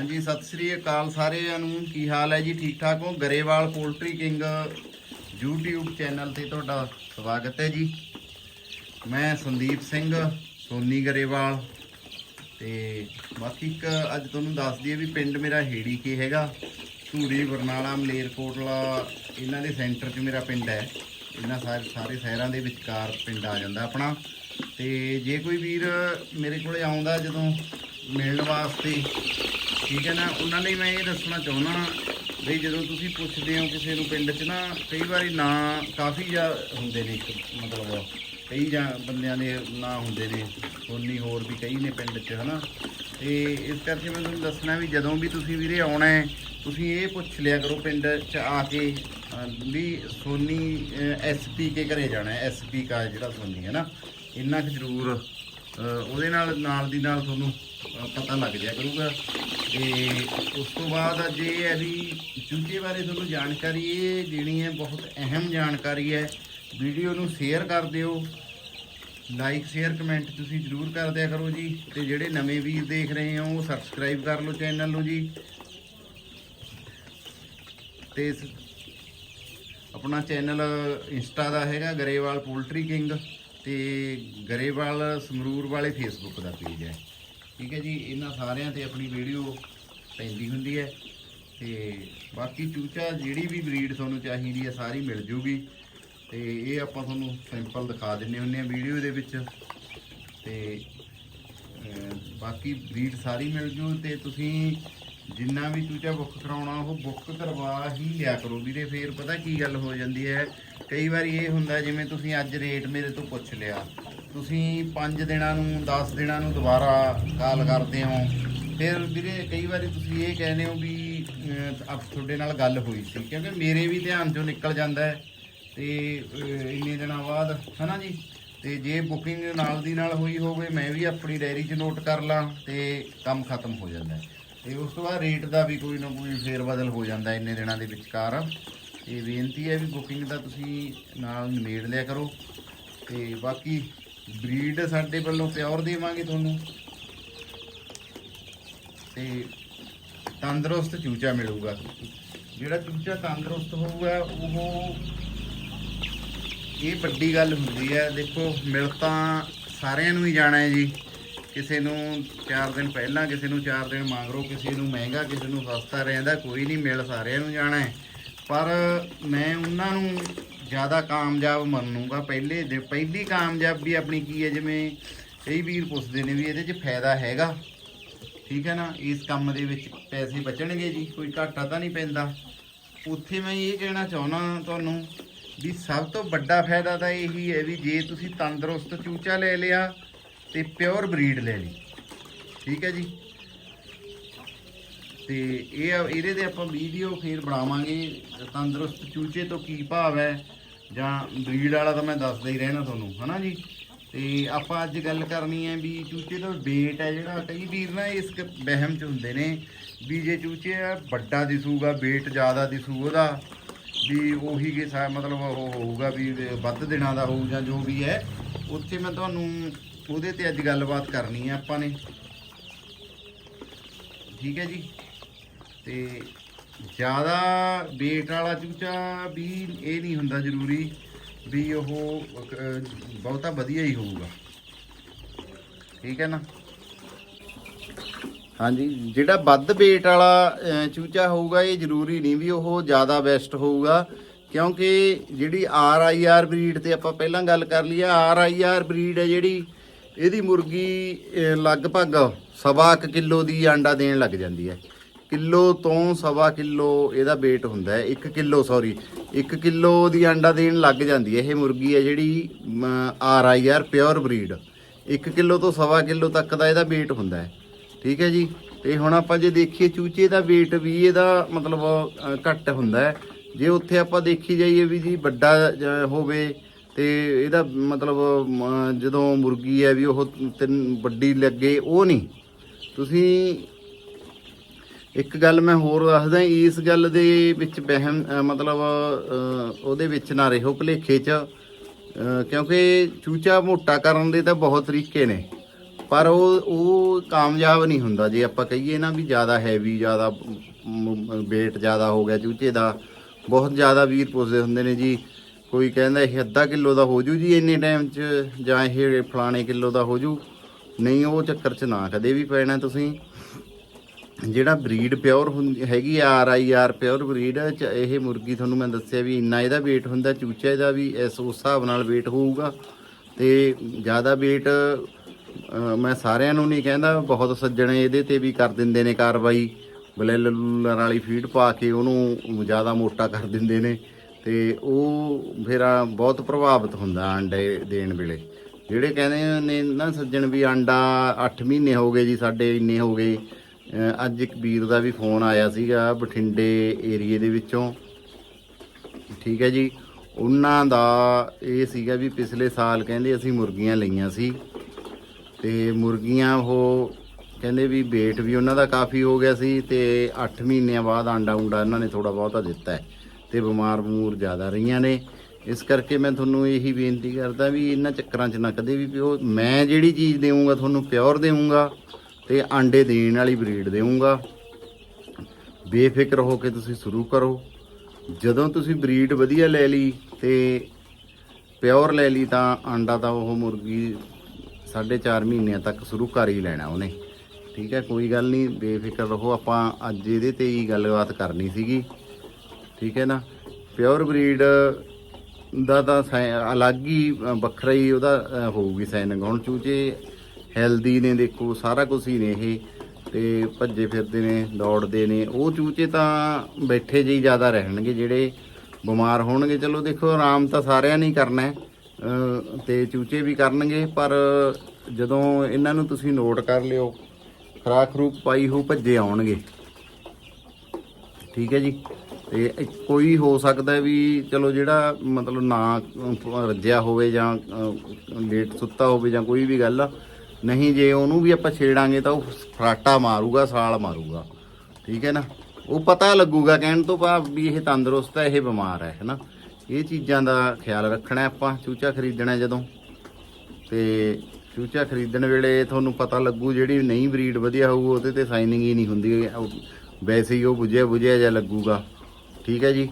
ਹਾਂਜੀ, ਸਤਿ ਸ੍ਰੀ ਅਕਾਲ ਸਾਰਿਆਂ ਨੂੰ। ਕੀ ਹਾਲ ਹੈ ਜੀ? ਠੀਕ ਠਾਕ ਹੋ? Grewal poultry king YouTube channel ਤੇ ਤੁਹਾਡਾ ਸਵਾਗਤ ਹੈ ਜੀ। ਮੈਂ ਸੰਦੀਪ ਸਿੰਘ, ਸੋਨੀ ਗਰੇਵਾਲ ਤੇ ਬਾਕੀ ਇੱਕ ਅੱਜ ਤੁਹਾਨੂੰ ਦੱਸ ਦਈਏ ਵੀ ਪਿੰਡ ਮੇਰਾ ਹੇੜੀ ਕੀ ਹੈਗਾ। ਧੂਰੀ, ਬਰਨਾਲਾ ਮਲੇਰਕੋਟਲਾ ਇਹਨਾਂ ਦੇ ਸੈਂਟਰ 'ਚ ਮੇਰਾ ਪਿੰਡ ਹੈ। ਇਹਨਾਂ ਸਾਰੇ ਸਾਰੇ ਸ਼ਹਿਰਾਂ ਦੇ ਵਿਚਕਾਰ ਪਿੰਡ ਆ ਜਾਂਦਾ ਆਪਣਾ। ਤੇ ਜੇ ਕੋਈ ਵੀਰ ਮੇਰੇ ਕੋਲੇ ਆਉਂਦਾ ਜਦੋਂ ਮਿਲਣ ਵਾਸਤੇ ਠੀਕ ਹੈ ਨਾ? ਉਹਨਾਂ ਲਈ ਮੈਂ ਇਹ ਦੱਸਣਾ ਚਾਹੁੰਦਾ ਵੀ ਜਦੋਂ ਤੁਸੀਂ ਪੁੱਛਦੇ ਹੋ ਕਿਸੇ ਨੂੰ ਪਿੰਡ 'ਚ ਨਾ, ਕਈ ਵਾਰੀ ਨਾਂ ਕਾਫੀ ਜਾਂ ਹੁੰਦੇ ਨੇ ਇੱਕ ਮਤਲਬ ਕਈ ਜਾਂ ਬੰਦਿਆਂ ਦੇ ਨਾਂ ਹੁੰਦੇ ਨੇ ਸੋਨੀ ਹੋਰ ਵੀ ਕਈ ਨੇ ਪਿੰਡ 'ਚ, ਹਨਾ? ਤੇ ਇਸ ਕਰਕੇ ਮੈਂ ਤੁਹਾਨੂੰ ਦੱਸਣਾ ਵੀ ਜਦੋਂ ਵੀ ਤੁਸੀਂ ਵੀਰੇ ਆਉਣਾ ਹੈ, ਤੁਸੀਂ ਇਹ ਪੁੱਛ ਲਿਆ ਕਰੋ ਪਿੰਡ 'ਚ ਆ ਕੇ ਵੀ ਸੋਨੀ ਐਸਪੀ ਕੇ ਘਰੇ ਜਾਣਾ ਹੈ ਐਸਪੀ ਕਾ ਜਿਹੜਾ ਸੋਨੀ ਹੈ ਨਾ, ਇੰਨਾ ਕੁ ਜ਼ਰੂਰ ਉਹਦੇ ਨਾਲ ਨਾਲ ਦੀ ਨਾਲ ਤੁਹਾਨੂੰ ਪਤਾ ਲੱਗ ਜਾਇਆ ਕਰੂਗਾ। ਤੇ ਉਸ ਤੋਂ ਬਾਅਦ ਅੱਜ ਇਹ ਹੈ ਵੀ ਚੂਚੇ ਬਾਰੇ ਤੁਹਾਨੂੰ ਜਾਣਕਾਰੀ ਇਹ ਦੇਣੀ ਹੈ, ਬਹੁਤ ਅਹਿਮ ਜਾਣਕਾਰੀ ਹੈ। ਵੀਡੀਓ ਨੂੰ ਸ਼ੇਅਰ ਕਰ ਦਿਓ। ਲਾਈਕ ਸ਼ੇਅਰ ਕਮੈਂਟ ਤੁਸੀਂ ਜਰੂਰ ਕਰ ਦਿਆ ਕਰੋ ਜੀ। ਤੇ ਜਿਹੜੇ ਨਵੇਂ ਵੀਰ ਦੇਖ ਰਹੇ ਹੋ, ਉਹ ਸਬਸਕ੍ਰਾਈਬ ਕਰ ਲਓ ਚੈਨਲ ਨੂੰ ਜੀ। ਤੇ ਇਸ- ਆਪਣਾ ਚੈਨਲ ਇੰਸਟਾ ਦਾ ਹੈਗਾ, ਗਰੇਵਾਲ ਪੋਲਟਰੀ ਕਿੰਗ। ਤੇ ਗਰੇਵਾਲ ਸਮਰੂਰ ਵਾਲੇ ਫੇਸਬੁੱਕ ਦਾ ਪੇਜ ਹੈ। ਠੀਕ ਹੈ ਜੀ, ਇਹਨਾਂ ਸਾਰਿਆਂ ਤੇ ਆਪਣੀ ਵੀਡੀਓ ਪੈਂਦੀ ਹੁੰਦੀ ਹੈ ਤੇ ਬਾਕੀ ਚੂਚਾ ਜਿਹੜੀ ਵੀ ਬਰੀਡ ਤੁਹਾਨੂੰ ਚਾਹੀਦੀ ਹੈ ਸਾਰੀ ਮਿਲ ਜੂਗੀ ਤੇ ਇਹ ਆਪਾਂ ਤੁਹਾਨੂੰ ਸਿੰਪਲ ਦਿਖਾ ਦਿੰਨੇ ਹੁੰਨੇ ਆ ਵੀਡੀਓ ਦੇ ਵਿੱਚ ਤੇ ਬਾਕੀ ਬਰੀਡ ਸਾਰੀ ਮਿਲ ਜੂ ਤੇ ਤੁਸੀਂ ਜਿੰਨਾ ਵੀ ਚੂਚਾ ਬੁੱਕ ਕਰਾਉਣਾ ਉਹ ਬੁੱਕ ਕਰਵਾ ਹੀ ਲਿਆ ਕਰੋ ਵੀਰੇ, ਫੇਰ ਪਤਾ ਕੀ ਗੱਲ ਹੋ ਜਾਂਦੀ ਹੈ, ਕਈ ਵਾਰੀ ਇਹ ਹੁੰਦਾ ਜਿਵੇਂ ਤੁਸੀਂ ਅੱਜ ਰੇਟ ਮੇਰੇ ਤੋਂ ਪੁੱਛ ਲਿਆ ਤੁਸੀਂ 5 ਦਿਨਾਂ ਨੂੰ 10 ਦਿਨਾਂ ਨੂੰ ਦੁਬਾਰਾ ਕਾਲ ਕਰਦੇ ਹੋ। ਫਿਰ ਵੀਰੇ ਕਈ ਵਾਰੀ ਤੁਸੀਂ ਇਹ ਕਹਿੰਦੇ ਹੋ ਵੀ ਅਹ, ਤੁਹਾਡੇ ਨਾਲ ਗੱਲ ਹੋਈ ਸੀ ਕਿਉਂਕਿ ਮੇਰੇ ਵੀ ਧਿਆਨ ਚੋਂ ਨਿਕਲ ਜਾਂਦਾ ਹੈ। ਤੇ ਇੰਨੇ ਦਿਨਾਂ ਬਾਅਦ ਹਨਾ ਜੀ? ਤੇ ਜੇ ਬੁਕਿੰਗ ਨਾਲ ਦੀ ਨਾਲ ਹੋਈ ਹੋਵੇ ਮੈਂ ਵੀ ਆਪਣੀ ਡਾਇਰੀ 'ਚ ਨੋਟ ਕਰ ਲਾਂ ਤੇ ਕੰਮ ਖਤਮ ਹੋ ਜਾਂਦਾ ਹੈ। ਤੇ ਉਸ ਤੋਂ ਬਾਅਦ ਰੇਟ ਦਾ ਵੀ ਕੋਈ ਨਾ ਕੋਈ ਫੇਰ ਬਦਲ ਹੋ ਜਾਂਦਾ ਇੰਨੇ ਦਿਨਾਂ ਦੇ ਵਿਚਕਾਰ। ਇਹ ਬੇਨਤੀ ਹੈ ਵੀ ਬੁਕਿੰਗ ਦਾ ਤੁਸੀਂ ਨਾਲ ਨਿਮੇੜ ਲਿਆ ਕਰੋ। ਤੇ ਬਾਕੀ ਬਰੀਡ ਸਾਡੇ ਵੱਲੋਂ ਪਿਓਰ ਦੇਵਾਂਗੇ ਤੁਹਾਨੂੰ। ਤੇ ਤੰਦਰੁਸਤ ਚੂਚਾ ਮਿਲੂਗਾ। ਜਿਹੜਾ ਚੂਚਾ ਤੰਦਰੁਸਤ ਹੋਊਗਾ, ਉਹ ਇਹ ਵੱਡੀ ਗੱਲ ਹੁੰਦੀ ਹੈ, ਦੇਖੋ, ਮਿਲ ਤਾਂ ਸਾਰਿਆਂ ਨੂੰ ਹੀ ਜਾਣਾ ਹੈ ਜੀ। ਕਿਸੇ ਨੂੰ 4 ਦਿਨ ਪਹਿਲਾਂ, ਕਿਸੇ ਨੂੰ 4 ਦਿਨ ਮਗਰੋਂ, ਕਿਸੇ ਨੂੰ ਮਹਿੰਗਾ, ਕਿਸੇ ਨੂੰ ਸਸਤਾ ਰਹਿੰਦਾ, ਕੋਈ ਨਹੀਂ, ਮਿਲ ਸਾਰਿਆਂ ਨੂੰ ਜਾਣਾ ਹੈ। ਪਰ ਮੈਂ ਉਹਨਾਂ ਨੂੰ ਜ਼ਿਆਦਾ ਕਾਮਯਾਬ ਮੰਨੂਗਾ, ਪਹਿਲੇ ਦੇ, ਪਹਿਲੀ ਕਾਮਯਾਬੀ ਆਪਣੀ ਕੀ ਹੈ, ਜਿਵੇਂ ਕਈ ਵੀਰ ਪੁੱਛਦੇ ਨੇ ਵੀ ਇਹਦੇ 'ਚ ਫਾਇਦਾ ਹੈਗਾ। ਠੀਕ ਹੈ ਨਾ? ਇਸ ਕੰਮ ਦੇ ਵਿੱਚ ਪੈਸੇ ਬਚਣਗੇ ਜੀ, ਕੋਈ ਘਾਟਾ ਤਾਂ ਨਹੀਂ ਪੈਂਦਾ। ਉੱਥੇ ਮੈਂ ਇਹ ਕਹਿਣਾ ਚਾਹੁੰਦਾ ਤੁਹਾਨੂੰ ਵੀ ਸਭ ਤੋਂ ਵੱਡਾ ਫਾਇਦਾ ਤਾਂ ਇਹੀ ਹੈ ਵੀ ਜੇ ਤੁਸੀਂ ਤੰਦਰੁਸਤ ਚੂਚਾ ਲੈ ਲਿਆ ਤੇ ਪਿਓਰ ਬਰੀਡ ਲੈ ਲਈ। ਠੀਕ ਹੈ ਜੀ? ਤੇ ਇਹ ਇਹਦੇ ਤੇ ਆਪਾਂ ਵੀਡੀਓ ਫੇਰ ਬਣਾਵਾਂਗੇ। ਤੰਦਰੁਸਤ ਚੂਚੇ ਤੋਂ ਕੀ ਭਾਵ ਹੈ? ਜਾਂ ਬਰੀਡ ਵਾਲਾ ਤਾਂ ਮੈਂ ਦੱਸਦਾ ਹੀ ਰਹਿਣਾ ਤੁਹਾਨੂੰ, ਹਨਾ ਜੀ? ਤੇ ਆਪਾਂ ਅੱਜ ਗੱਲ ਕਰਨੀ ਹੈ ਵੀ ਚੂਚੇ ਦਾ weight ਹੈ ਜਿਹੜਾ, ਕਈ ਵੀਰ ਨਾ ਇਸ ਵਹਿਮ ਚ ਹੁੰਦੇ ਨੇ ਵੀ ਜੇ ਚੂਚੇ ਆ ਵੱਡਾ ਦਿਸੂਗਾ, weight ਜ਼ਿਆਦਾ ਦਿਸੂ ਉਹਦਾ, ਵੀ ਉਹੀ ਕੇ ਮਤਲਬ ਉਹ ਹੋਊਗਾ ਵੀ ਵੱਧ ਦਿਨਾਂ ਦਾ ਹੋਊ ਜਾਂ ਜੋ ਵੀ ਹੈ, ਉੱਥੇ ਮੈਂ ਤੁਹਾਨੂੰ ਉਹਦੇ ਤੇ ਅੱਜ ਗੱਲਬਾਤ ਕਰਨੀ ਹੈ ਆਪਾਂ ਨੇ। ਠੀਕ ਹੈ ਜੀ? ਤੇ ਜ਼ਿਆਦਾ weight ਵਾਲਾ ਚੂਚਾ ਵੀ ਇਹ ਨਹੀਂ ਹੁੰਦਾ ਜ਼ਰੂਰੀ ਵੀ ਉਹ ਬਹੁਤਾ ਵਧੀਆ ਹੀ ਹੋਊਗਾ। ਠੀਕ ਹੈ ਨਾ? ਹਾਂਜੀ, ਜਿਹੜਾ ਵੱਧ weight ਵਾਲਾ ਚੂਚਾ ਹੋਊਗਾ, ਇਹ ਜ਼ਰੂਰੀ ਨਹੀਂ ਵੀ ਉਹ ਜ਼ਿਆਦਾ ਬੈਸਟ ਹੋਊਗਾ, ਕਿਉਂਕਿ ਜਿਹੜੀ ਆਰ ਆਈ ਆਰ ਬਰੀਡ ਤੇ ਆਪਾਂ ਪਹਿਲਾਂ ਗੱਲ ਕਰ ਲਈ ਆ ਆਰ ਆਈ ਆਰ ਬਰੀਡ ਹੈ ਜਿਹੜੀ, ਇਹਦੀ ਮੁਰਗੀ ਲਗਭਗ ਸਵਾ ਕੁ ਕਿਲੋ ਦੀ ਆਂਡਾ ਦੇਣ ਲੱਗ ਜਾਂਦੀ ਹੈ। ਕਿਲੋ ਤੋਂ ਸਵਾ ਕਿਲੋ ਇਹਦਾ weight ਹੁੰਦਾ ਹੈ 1 ਕਿਲੋ ਸੌਰੀ 1 ਕਿਲੋ ਦੀ ਆਂਡਾ ਦੇਣ ਲੱਗ ਜਾਂਦੀ ਹੈ। ਇਹ ਮੁਰਗੀ ਹੈ ਜਿਹੜੀ R I R pure breed 1 kilo ਤੋਂ ਸਵਾ ਕਿਲੋ ਤੱਕ ਦਾ ਇਹਦਾ weight ਹੁੰਦਾ ਹੈ। ਠੀਕ ਹੈ ਜੀ? ਤੇ ਹੁਣ ਆਪਾਂ ਜੇ ਦੇਖੀਏ ਚੂਚੇ ਦਾ weight ਵੀ ਇਹਦਾ ਮਤਲਬ ਘੱਟ ਹੁੰਦਾ ਹੈ। ਜੇ ਉੱਥੇ ਆਪਾਂ ਦੇਖੀ ਜਾਈਏ ਵੀ ਜੀ ਵੱਡਾ ਹੋਵੇ ਤੇ ਇਹਦਾ ਮਤਲਬ ਜਦੋਂ ਮੁਰਗੀ ਹੈ ਵੀ ਉਹ ਤਿੰਨ ਵੱਡੀ ਲੱਗੇ, ਉਹ ਨਹੀਂ। ਤੁਸੀਂ ਇੱਕ ਗੱਲ ਮੈਂ ਹੋਰ ਦੱਸਦਾ, ਇਸ ਗੱਲ ਦੇ ਵਿੱਚ ਵਹਿਮ ਮਤਲਬ ਉਹਦੇ ਵਿੱਚ ਨਾ ਰਹੋ ਭਲੇਖੇ 'ਚ ਕਿਉਂਕਿ ਚੂਚਾ ਮੋਟਾ ਕਰਨ ਦੇ ਤਾਂ ਬਹੁਤ ਤਰੀਕੇ ਨੇ, ਪਰ ਉਹ ਉਹ ਕਾਮਯਾਬ ਨਹੀਂ ਹੁੰਦਾ। ਜੇ ਆਪਾਂ ਕਹੀਏ ਨਾ ਵੀ ਜ਼ਿਆਦਾ ਹੈਵੀ ਜ਼ਿਆਦਾ weight ਜ਼ਿਆਦਾ ਹੋ ਗਿਆ ਚੂਚੇ ਦਾ, ਬਹੁਤ ਜ਼ਿਆਦਾ ਵੀਰ ਪੁੱਛਦੇ ਹੁੰਦੇ ਨੇ ਜੀ, ਕੋਈ ਕਹਿੰਦਾ ਇਹ ਅੱਧਾ ਕਿਲੋ ਦਾ ਹੋ ਜੂ ਜੀ ਇੰਨੇ ਟਾਈਮ 'ਚ, ਜਾਂ ਇਹ ਫਲਾਣੇ ਕਿਲੋ ਦਾ ਹੋ ਜੂ ਨਹੀਂ, ਉਹ ਚੱਕਰ 'ਚ ਨਾ ਕਦੇ ਵੀ ਪੈਣਾ ਤੁਸੀਂ। ਜਿਹੜਾ ਬਰੀਡ ਪਿਓਰ ਹੁੰਦੀ ਹੈਗੀ R I R pure breed ਚ ਇਹ ਮੁਰਗੀ ਤੁਹਾਨੂੰ ਮੈਂ ਦੱਸਿਆ ਵੀ ਇੰਨਾ ਇਹਦਾ weight ਹੁੰਦਾ, ਚੂਚੇ ਦਾ ਵੀ ਇਸ, ਉਸ ਹਿਸਾਬ ਨਾਲ weight ਹੋਊਗਾ। ਤੇ ਜ਼ਿਆਦਾ weight ਮੈਂ ਸਾਰਿਆਂ ਨੂੰ ਨਹੀਂ ਕਹਿੰਦਾ, ਬਹੁਤ ਸੱਜਣ ਇਹਦੇ ਤੇ ਵੀ ਕਰ ਦਿੰਦੇ ਨੇ ਕਾਰਵਾਈ। ਬਲੈਲਰ ਵਾਲੀ ਫੀਡ ਪਾ ਕੇ ਉਹਨੂੰ ਜ਼ਿਆਦਾ ਮੋਟਾ ਕਰ ਦਿੰਦੇ ਨੇ। ਤੇ ਉਹ ਫਿਰ ਬਹੁਤ ਪ੍ਰਭਾਵਿਤ ਹੁੰਦਾ ਅੰਡੇ ਦੇਣ ਵੇਲੇ। ਜਿਹੜੇ ਕਹਿੰਦੇ ਨੇ ਨਾ ਸੱਜਣ ਵੀ ਆਂਡਾ 8 ਮਹੀਨੇ ਹੋ ਗਏ ਜੀ, ਸਾਡੇ ਇੰਨੇ ਹੋ ਗਏ। ਅੱਜ ਇੱਕ ਵੀਰ ਦਾ ਵੀ ਫੋਨ ਆਇਆ ਸੀਗਾ ਬਠਿੰਡੇ ਏਰੀਏ ਦੇ ਵਿੱਚੋਂ। ਠੀਕ ਹੈ ਜੀ। ਉਹਨਾਂ ਦਾ ਇਹ ਸੀਗਾ ਵੀ ਪਿਛਲੇ ਸਾਲ ਕਹਿੰਦੇ ਅਸੀਂ ਮੁਰਗੀਆਂ ਲਈਆਂ ਸੀ। ਤੇ ਮੁਰਗੀਆਂ ਉਹ ਕਹਿੰਦੇ ਵੀ weight ਵੀ ਉਹਨਾਂ ਦਾ ਕਾਫੀ ਹੋ ਗਿਆ ਸੀ ਤੇ 8 ਮਹੀਨਿਆਂ ਬਾਅਦ ਆਂਡਾ ਉਂਡਾ ਇਹਨਾਂ ਨੇ ਥੋੜਾ ਬਹੁਤਾ ਦਿੱਤਾ ਹੈ ਤੇ ਬਿਮਾਰ ਬਮੂਰ ਜ਼ਿਆਦਾ ਰਹੀਆਂ ਨੇ। ਇਸ ਕਰਕੇ ਮੈਂ ਤੁਹਾਨੂੰ ਇਹੀ ਬੇਨਤੀ ਕਰਦਾ ਵੀ ਇਹਨਾਂ ਚੱਕਰਾਂ 'ਚ ਨਾ ਕਦੇ ਵੀ ਪਿਓ। ਮੈਂ ਜਿਹੜੀ ਚੀਜ਼ ਦੇਵਾਂਗਾ ਤੁਹਾਨੂੰ ਪਿਓਰ ਦੇਵਾਂਗਾ ਤੇ ਆਂਡੇ ਦੇਣ ਵਾਲੀ ਬਰੀਡ ਦੇਵਾਂਗਾ ਬੇਫਿਕਰ ਹੋ ਕੇ ਤੁਸੀਂ ਸ਼ੁਰੂ ਕਰੋ। ਜਦੋਂ ਤੁਸੀਂ ਬਰੀਡ ਵਧੀਆ ਲੈ ਲਈ ਤੇ ਪਿਓਰ ਲੈ ਲਈ ਤਾਂ ਆਂਡਾ ਤਾਂ ਉਹ ਮੁਰਗੀ 4.5 ਮਹੀਨਿਆਂ ਤੱਕ ਸ਼ੁਰੂ ਕਰ ਹੀ ਲੈਣਾ ਉਹਨੇ। ਠੀਕ ਹੈ ਕੋਈ ਗੱਲ ਨਹੀਂ ਬੇਫਿਕਰ ਰਹੋ। ਆਪਾਂ ਅੱਜ ਇਹਦੇ ਤੇ ਹੀ ਗੱਲਬਾਤ ਕਰਨੀ ਸੀਗੀ। ਠੀਕ ਹੈ ਨਾ? ਪਿਓਰ ਬਰੀਡ ਦਾ ਤਾਂ ਸੈ- ਅਲੱਗ ਹੀ ਵੱਖਰਾ ਹੀ ਉਹਦਾ ਅ, ਹੋਊਗੀ ਸਾਈਨਿੰਗ ਹੁਣ ਚੂਚੇ ਹੈਲਦੀ ਨੇ ਦੇਖੋ ਸਾਰਾ ਕੁਝ ਹੀ ਨੇ ਇਹ। ਤੇ ਭੱਜੇ ਫਿਰਦੇ ਨੇ ਦੌੜਦੇ ਨੇ। ਉਹ ਚੂਚੇ ਤਾਂ ਬੈਠੇ ਜਿਹੀ ਜ਼ਿਆਦਾ ਰਹਿਣਗੇ ਜਿਹੜੇ ਬਿਮਾਰ ਹੋਣਗੇ। ਚਲੋ ਦੇਖੋ ਆਰਾਮ ਤਾਂ ਸਾਰਿਆਂ ਨੇ ਕਰਨਾ ਹੈ। ਤੇ ਚੂਚੇ ਵੀ ਕਰਨਗੇ ਪਰ ਜਦੋਂ ਇਹਨਾਂ ਨੂੰ ਤੁਸੀਂ ਨੋਟ ਕਰ ਲਿਓ ਖਰਾਕ ਰੂਪ ਪਾਈ ਹੋ ਭੱਜੇ ਆਉਣਗੇ। ਠੀਕ ਹੈ ਜੀ? ਤੇ ਕੋਈ ਹੋ ਸਕਦਾ ਵੀ ਚਲੋ ਜਿਹੜਾ ਮਤਲਬ ਨਾ ਰੱਜਿਆ ਹੋਵੇ ਜਾਂ ਅਹ, ਲੇਟ ਸੁੱਤਾ ਹੋਵੇ ਜਾਂ ਕੋਈ ਵੀ ਗੱਲ ਆ ਨਹੀਂ ਜੇ ਉਹਨੂੰ ਵੀ ਆਪਾਂ ਛੇੜਾਂਗੇ ਤਾਂ ਉਹ ਫਰਾਟਾ ਮਾਰੂਗਾ, ਸਾਲ ਮਾਰੂਗਾ। ਠੀਕ ਹੈ ਨਾ? ਉਹ ਪਤਾ ਲੱਗੂਗਾ ਕਹਿਣ ਤੋਂ ਬਾਅਦ ਵੀ ਇਹ ਤੰਦਰੁਸਤ ਹੈ, ਇਹ ਬਿਮਾਰ ਹੈ, ਹੈਨਾ? ਇਹ ਚੀਜ਼ਾਂ ਦਾ ਖਿਆਲ ਰੱਖਣਾ ਆਪਾਂ, ਚੂਚਾ ਖਰੀਦਣਾ ਜਦੋਂ। ਤੇ ਚੂਚਾ ਖਰੀਦਣ ਵੇਲੇ ਤੁਹਾਨੂੰ ਪਤਾ ਲੱਗੂ ਜਿਹੜੀ ਨਹੀਂ ਬਰੀਡ ਵਧੀਆ ਹੋਊ, ਉਹਦੇ ਤੇ ਸਾਈਨਿੰਗ ਹੀ ਨਹੀਂ ਹੁੰਦੀ। ਵੈਸੇ ਹੀ ਉਹ ਬੁਝਿਆ ਬੁਝਿਆ ਜਿਹਾ ਲੱਗੂਗਾ। ਠੀਕ ਹੈ ਜੀ?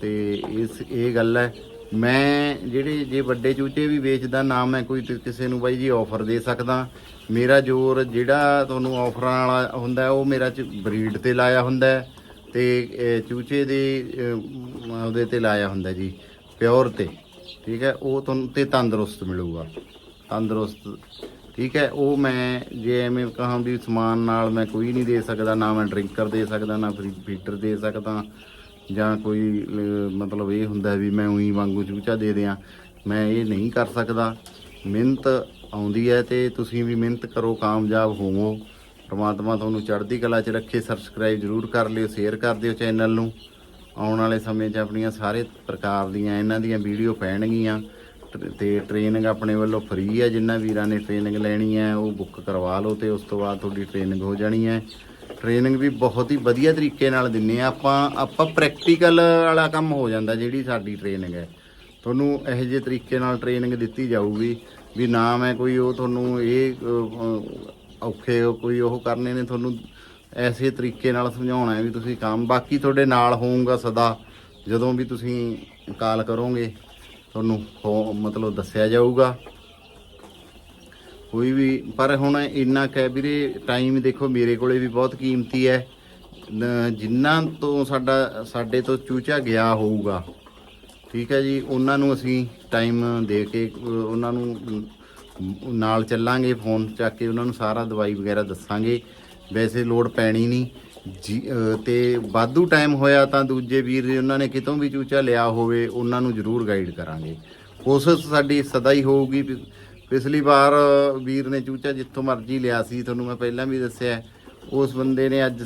ਤੇ ਇਸ, ਇਹ ਗੱਲ ਹੈ ਮੈਂ ਜਿਹੜੇ ਜੇ ਵੱਡੇ ਚੂਚੇ ਵੀ ਵੇਚਦਾ, ਨਾ ਮੈਂ ਕੋਈ ਕਿਸੇ ਨੂੰ ਬਾਈ ਜੀ ਆਫਰ ਦੇ ਸਕਦਾ। ਮੇਰਾ ਜ਼ੋਰ ਜਿਹੜਾ ਤੁਹਾਨੂੰ ਆਫਰਾਂ ਵਾਲਾ ਹੁੰਦਾ ਉਹ ਮੇਰਾ ਚ ਬਰੀਡ ਤੇ ਲਾਇਆ ਹੁੰਦਾ ਹੈ ਤੇ ਚੂਚੇ ਦੇ ਉਹਦੇ ਤੇ ਲਾਇਆ ਹੁੰਦਾ ਜੀ ਪਿਓਰ ਤੇ। ਠੀਕ ਹੈ, ਉਹ ਤੁਹਾਨੂੰ ਤੇ ਤੰਦਰੁਸਤ ਮਿਲੂਗਾ। ਤੰਦਰੁਸਤ, ਠੀਕ ਹੈ, ਉਹ ਮੈਂ ਜੇ ਐਵੇਂ ਕਹਾਂ ਵੀ ਸਮਾਨ ਨਾਲ ਮੈਂ ਕੋਈ ਨਹੀਂ ਦੇ ਸਕਦਾ, ਨਾ ਮੈਂ ਡਰਿੰਕਰ ਦੇ ਸਕਦਾ, ਨਾ ਫੀਟਰ ਦੇ ਸਕਦਾ। ਜਾਂ ਕੋਈ ਮਤਲਬ ਇਹ ਹੁੰਦਾ ਵੀ ਮੈਂ ਉਹੀ ਵਾਂਗੂ ਚੂਚਾ ਦੇ ਦਿਆਂ, ਮੈਂ ਇਹ ਨਹੀਂ ਕਰ ਸਕਦਾ। ਮਿਹਨਤ ਆਉਂਦੀ ਹੈ ਤੇ ਤੁਸੀਂ ਵੀ ਮਿਹਨਤ ਕਰੋ, ਕਾਮਯਾਬ ਹੋਵੋ। ਪਰਮਾਤਮਾ ਤੁਹਾਨੂੰ ਚੜ੍ਹਦੀ ਕਲਾ 'ਚ ਰੱਖੇ ਸਬਸਕ੍ਰਾਈਬ ਜਰੂਰ ਕਰ ਲਿਓ ਸ਼ੇਅਰ ਕਰ ਦਿਓ ਚੈਨਲ ਨੂੰ। ਆਉਣ ਵਾਲੇ ਸਮੇਂ 'ਚ ਆਪਣੀਆਂ ਸਾਰੇ ਪ੍ਰਕਾਰ ਦੀਆਂ ਇਹਨਾਂ ਦੀਆਂ ਵੀਡੀਓ ਪੈਣਗੀਆਂ। ਟ- ਤੇ ਟ੍ਰੇਨਿੰਗ ਆਪਣੇ ਵੱਲੋਂ ਫ੍ਰੀ ਹੈ, ਜਿੰਨਾ ਵੀਰਾਂ ਨੇ ਟ੍ਰੇਨਿੰਗ ਲੈਣੀ ਹੈ, ਉਹ ਬੁੱਕ ਕਰਵਾ ਲਓ ਤੇ ਉਸ ਤੋਂ ਬਾਅਦ ਤੁਹਾਡੀ ਟ੍ਰੇਨਿੰਗ ਹੋ ਜਾਣੀ ਹੈ। ਟ੍ਰੇਨਿੰਗ ਵੀ ਬਹੁਤ ਹੀ ਵਧੀਆ ਤਰੀਕੇ ਨਾਲ ਦਿੰਨੇ ਆ। ਆਪਾਂ ਆਪਾਂ ਪ੍ਰੈਕਟੀਕਲ ਵਾਲਾ ਕੰਮ ਹੋ ਜਾਂਦਾ ਜਿਹੜੀ ਸਾਡੀ ਟ੍ਰੇਨਿੰਗ ਹੈ। ਤੁਹਾਨੂੰ ਇਹੋ ਜਿਹੇ ਤਰੀਕੇ ਨਾਲ ਟ੍ਰੇਨਿੰਗ ਦਿੱਤੀ ਜਾਊਗੀ ਵੀ ਨਾ ਮੈਂ ਕੋਈ ਉਹ ਤੁਹਾਨੂੰ ਇਹ ਔਖੇ ਕੋਈ ਉਹ ਕਰਨੇ ਨੇ, ਤੁਹਾਨੂੰ ਐਸੇ ਤਰੀਕੇ ਨਾਲ ਸਮਝਾਉਣਾ ਹੈ ਵੀ ਤੁਸੀਂ ਕੰਮ। ਬਾਕੀ ਤੁਹਾਡੇ ਨਾਲ ਹੋਊਗਾ ਸਦਾ, ਜਦੋਂ ਵੀ ਤੁਸੀਂ ਕਾਲ ਕਰੋਗੇ, ਤੁਹਾਨੂੰ ਹੋ- ਮਤਲਬ ਦੱਸਿਆ ਜਾਊਗਾ। ਕੋਈ ਵੀ ਪਰ ਹੁਣ ਇੰਨਾ ਕਹਿ ਵੀਰੇ ਟਾਈਮ ਦੇਖੋ ਮੇਰੇ ਕੋਲੇ ਵੀ ਬਹੁਤ ਕੀਮਤੀ ਹੈ। ਨ- ਜਿਨ੍ਹਾਂ ਤੋਂ ਸਾਡਾ ਸਾਡੇ ਤੋਂ ਚੂਚਾ ਗਿਆ ਹੋਊਗਾ ਠੀਕ ਹੈ ਜੀ ਉਹਨਾਂ ਨੂੰ ਅਸੀਂ ਟਾਈਮ ਦੇ ਕੇ ਉਹਨਾਂ ਨੂੰ ਨਾਲ ਚੱਲਾਂਗੇ ਫੋਨ ਚੱਕ ਕੇ ਉਹਨਾਂ ਨੂੰ ਸਾਰਾ ਦਵਾਈ ਵਗੈਰਾ ਦੱਸਾਂਗੇ। ਵੈਸੇ ਲੋੜ ਪੈਣੀ ਨਹੀਂ। ਜੀ ਅ, ਤੇ ਵਾਧੂ ਟਾਈਮ ਹੋਇਆ ਤਾਂ ਦੂਜੇ ਵੀਰ ਜੀ ਉਹਨਾਂ ਨੇ ਕਿਤੋਂ ਵੀ ਚੂਚਾ ਲਿਆ ਹੋਵੇ ਉਹਨਾਂ ਨੂੰ ਜ਼ਰੂਰ ਗਾਈਡ ਕਰਾਂਗੇ। ਕੋਸ਼ਿਸ਼ ਸਾਡੀ ਸਦਾ ਹੀ ਹੋਊਗੀ ਵੀ ਪਿਛਲੀ ਵਾਰ ਵੀਰ ਨੇ ਚੂਚਾ ਜਿੱਥੋਂ ਮਰਜ਼ੀ ਲਿਆ ਸੀ, ਤੁਹਾਨੂੰ ਮੈਂ ਪਹਿਲਾਂ ਵੀ ਦੱਸਿਆ ਉਸ ਬੰਦੇ ਨੇ ਅੱਜ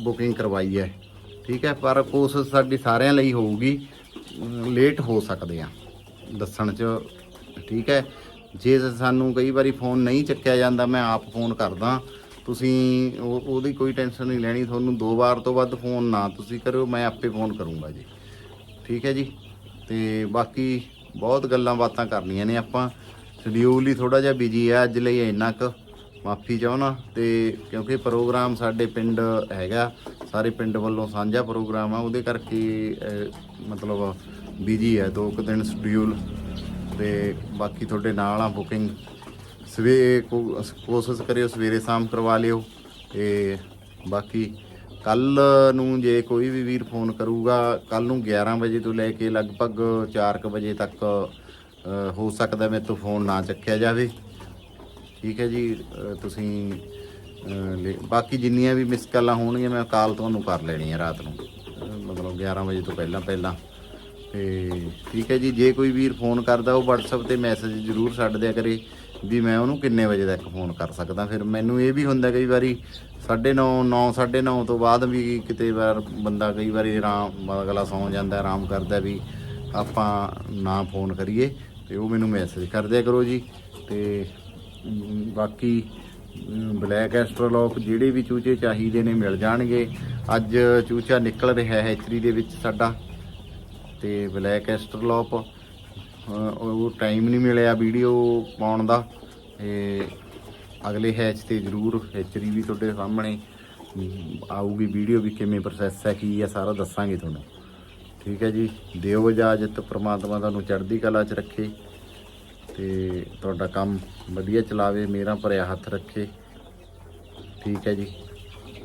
ਬੁਕਿੰਗ ਕਰਵਾਈ ਹੈ। ਠੀਕ ਹੈ, ਪਰ ਕੋਸ਼ਿਸ਼ ਸਾਡੀ ਸਾਰਿਆਂ ਲਈ ਹੋਊਗੀ ਲੇਟ ਹੋ ਸਕਦੇ ਆ, ਦੱਸਣ ਚ, ਠੀਕ ਹੈ। ਜੇ ਸਾਨੂੰ ਕਈ ਵਾਰੀ ਫੋਨ ਨਹੀਂ ਚੱਕਿਆ ਜਾਂਦਾ, ਮੈਂ ਆਪ ਫੋਨ ਕਰਦਾ, ਤੁਸੀਂ ਉਹ- ਉਹਦੀ ਕੋਈ ਟੈਨਸ਼ਨ ਨਹੀਂ ਲੈਣੀ, ਤੁਹਾਨੂੰ ਦੋ ਵਾਰ ਤੋਂ ਵੱਧ ਫੋਨ ਨਾ ਤੁਸੀਂ ਕਰਿਓ, ਮੈਂ ਆਪੇ ਫੋਨ ਕਰੂੰਗਾ ਜੀ। ਠੀਕ ਹੈ ਜੀ, ਤੇ ਬਾਕੀ ਬਹੁਤ ਗੱਲਾਂ ਬਾਤਾਂ ਕਰਨੀਆਂ ਨੇ ਆਪਾਂ। ਸ਼ਡਿਊਲ ਹੀ ਥੋੜਾ ਜਿਹਾ ਬਿਜ਼ੀ ਆ, ਅੱਜ ਲਈ ਇੰਨਾ ਕੁ ਮਾਫੀ ਚਾਹੁੰਦਾ ਤੇ ਕਿਉਂਕਿ ਪ੍ਰੋਗਰਾਮ ਸਾਡੇ ਪਿੰਡ ਹੈਗਾ, ਸਾਰੇ ਪਿੰਡ ਵੱਲੋਂ ਸਾਂਝਾ ਪ੍ਰੋਗਰਾਮ ਆ, ਉਹਦੇ ਕਰਕੇ ਮਤਲਬ ਬਿਜ਼ੀ ਹੈ ਦੋ ਕੁ ਦਿਨ ਸ਼ਡਿਊਲ ਤੇ ਬਾਕੀ ਤੁਹਾਡੇ ਨਾਲ ਆ ਬੁਕਿੰਗ ਸਵੇ ਕੋਸ਼ਿਸ਼ ਕਰਿਓ ਸਵੇਰੇ ਸ਼ਾਮ ਕਰਵਾ ਲਿਓ ਤੇ ਬਾਕੀ ਕੱਲ ਨੂੰ ਜੇ ਕੋਈ ਵੀ ਵੀਰ ਫੋਨ ਕਰੂਗਾ ਕੱਲ ਨੂੰ 11 ਵਜੇ ਤੋਂ ਲੈ ਕੇ ਲਗਭਗ 4 ਵਜੇ ਤੱਕ ਹੋ ਸਕਦਾ ਮੇਰੇ ਤੋਂ ਫੋਨ ਨਾ ਚੱਕਿਆ ਜਾਵੇ। ਠੀਕ ਹੈ ਜੀ ਤੁਸੀਂ ਅ, ਬਾਕੀ ਜਿੰਨੀਆਂ ਵੀ ਮਿਸ ਕਾਲਾਂ ਹੋਣਗੀਆਂ ਮੈਂ ਕਾਲ ਤੁਹਾਨੂੰ ਕਰ ਲੈਣੀ ਹੈ ਰਾਤ ਨੂੰ। ਮਤਲਬ 11 ਵਜੇ ਤੋਂ ਪਹਿਲਾਂ ਪਹਿਲਾਂ। ਤੇ ਠੀਕ ਹੈ ਜੀ ਜੇ ਕੋਈ ਵੀਰ ਫੋਨ ਕਰਦਾ ਉਹ WhatsApp ਤੇ ਮੈਸੇਜ ਜ਼ਰੂਰ ਛੱਡ ਦਿਆ ਕਰੇ ਵੀ ਮੈਂ ਉਹਨੂੰ ਕਿੰਨੇ ਵਜੇ ਤੱਕ ਫੋਨ ਕਰ ਸਕਦਾ। ਫਿਰ ਮੈਨੂੰ ਇਹ ਵੀ ਹੁੰਦਾ ਕਈ ਵਾਰੀ 9:30 9 9:30 ਤੋਂ ਬਾਅਦ ਵੀ ਕਿਤੇ ਵਾਰ ਬੰਦਾ ਕਈ ਵਾਰੀ ਆਰਾਮ ਅਗਲਾ ਸੌਂ ਜਾਂਦਾ ਆਰਾਮ ਕਰਦਾ ਵੀ ਆਪਾਂ ਨਾ ਫੋਨ ਕਰੀਏ। ਤੇ ਉਹ ਮੈਨੂੰ ਮੈਸੇਜ ਕਰ ਦਿਆ ਕਰੋ ਜੀ। ਤੇ ਬਾਕੀ ਬਲੈਕ ਐਸਟਰੋਲੋਕ ਜਿਹੜੇ ਵੀ ਚੂਚੇ ਚਾਹੀਦੇ ਨੇ ਮਿਲ ਜਾਣਗੇ। ਅੱਜ ਚੂਚਾ ਨਿਕਲ ਰਿਹਾ ਹੈ ਹੈਚਰੀ ਦੇ ਵਿੱਚ ਸਾਡਾ। ਤੇ ਬਲੈਕ ਐਸਟਰਲੋਪ ਉਹ ਟਾਈਮ ਨਹੀਂ ਮਿਲਿਆ ਵੀਡੀਓ ਪਾਉਣ ਦਾ। ਤੇ ਅਗਲੇ ਹੈਚ ਤੇ ਜ਼ਰੂਰ ਹੈਚਰੀ ਵੀ ਤੁਹਾਡੇ ਸਾਹਮਣੇ ਆਊਗੀ ਵੀਡੀਓ ਵੀ ਕਿਵੇਂ ਪ੍ਰੋਸੈਸ ਹੈ, ਕੀ ਹੈ, ਸਾਰਾ ਦੱਸਾਂਗੇ ਤੁਹਾਨੂੰ। ਠੀਕ ਹੈ ਜੀ। ਦਿਓ ਇਜਾਜ਼ਤ, ਪ੍ਰਮਾਤਮਾ ਤੁਹਾਨੂੰ ਚੜ੍ਹਦੀ ਕਲਾ 'ਚ ਰੱਖੇ ਤੇ ਤੁਹਾਡਾ ਕੰਮ ਵਧੀਆ ਚਲਾਵੇ, ਮੇਰਾ ਭਰਿਆ ਹੱਥ ਰੱਖੇ। ਠੀਕ ਹੈ ਜੀ।